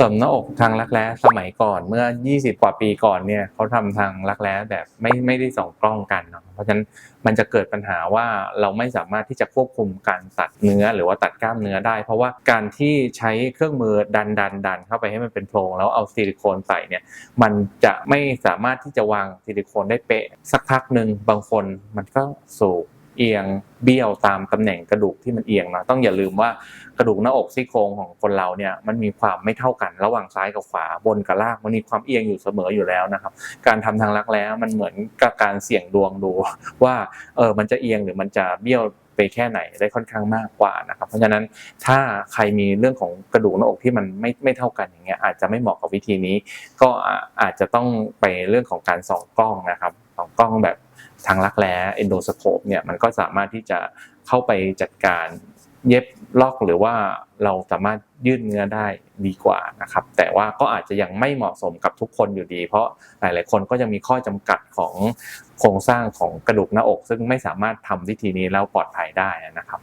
สริมหน้าอกทางรักแร้สมัยก่อนเมื่อ 20 กว่าปีก่อนเนี่ยเขาทำทางรักแร้แบบไม่ไม่ได้ส่องกล้องกันเนาะเพราะฉะนั้นมันจะเกิดปัญหาว่าเราไม่สามารถที่จะควบคุมการตัดเนื้อหรือว่าตัดกล้ามเนื้อได้ เพราะว่าการที่ใช้เครื่องมือดันดันดันเข้าไปให้มันเป็นโพรงแล้วเอาซิลิโคนใส่เนี่ยมันจะไม่สามารถที่จะวางซิลิโคนได้เป๊ะสักพักหนึ่งบางคนมันก็สูง เอียงเบี้ยวตามตำแหน่งกระดูกที่มันเอียงนะต้องอย่าลืมว่ากระดูกหน้าอกซี่โครงของคนเราเนี่ยมันมีความไม่เท่ากันระหว่างซ้ายกับขวาบนกับล่างมันมีความเอียงอยู่เสมออยู่แล้วนะครับ การทำทางรักแร้มันเหมือนกับการเสี่ยงดวงดู ว่าเออมันจะเอียงหรือมันจะเบี้ยวไปแค่ไหนได้ค่อนข้างมากกว่านะครับ เพราะฉะนั้นถ้าใครมีเรื่องของกระดูกหน้าอกที่มันไม่ไม่เท่ากันอย่างเงี้ยอาจจะไม่เหมาะกับวิธีนี้ ก็อาจจะต้องไปเรื่องของการส่องกล้องนะครับส่องกล้องแบบ ทางรักแร้เอนโดสโคปเนี่ยมันก็สามารถที่จะเข้าไปจัดการเย็บลอกหรือว่าเราสามารถยืดเนื้อได้ดีกว่านะครับ แต่ว่าก็อาจจะยังไม่เหมาะสมกับทุกคนอยู่ดี เพราะหลาย ๆ คนก็จะมีข้อจำกัดของโครงสร้างของกระดูกหน้าอก ซึ่งไม่สามารถทำวิธีนี้แล้วปลอดภัยได้นะครับ